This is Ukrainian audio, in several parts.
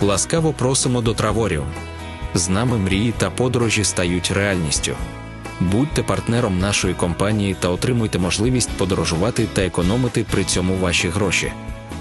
Ласкаво просимо до Траворіум. З нами мрії та подорожі стають реальністю. Будьте партнером нашої компанії та отримуйте можливість подорожувати та економити при цьому ваші гроші.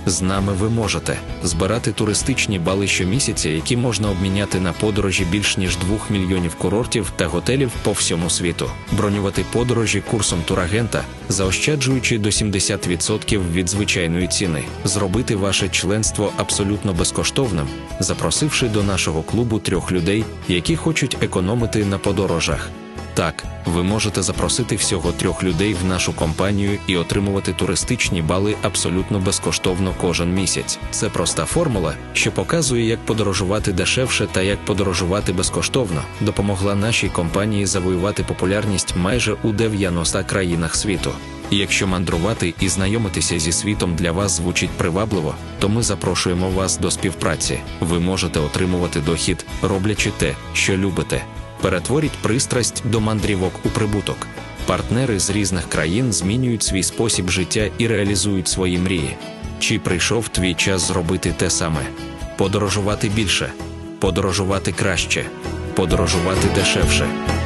З нами ви можете збирати туристичні бали щомісяця, які можна обміняти на подорожі більш ніж 2 мільйонів курортів та готелів по всьому світу, бронювати подорожі курсом турагента, заощаджуючи до 70% від звичайної ціни, зробити ваше членство абсолютно безкоштовним, запросивши до нашого клубу трьох людей, які хочуть економити на подорожах. Так, ви можете запросити всього трьох людей в нашу компанію і отримувати туристичні бали абсолютно безкоштовно кожен місяць. Це проста формула, що показує, як подорожувати дешевше та як подорожувати безкоштовно, допомогла нашій компанії завоювати популярність майже у 90 країнах світу. Якщо мандрувати і знайомитися зі світом для вас звучить привабливо, то ми запрошуємо вас до співпраці. Ви можете отримувати дохід, роблячи те, що любите. Перетворіть пристрасть до мандрівок у прибуток. Партнери з різних країн змінюють свій спосіб життя і реалізують свої мрії. Чи прийшов твій час зробити те саме? Подорожувати більше, подорожувати краще, подорожувати дешевше.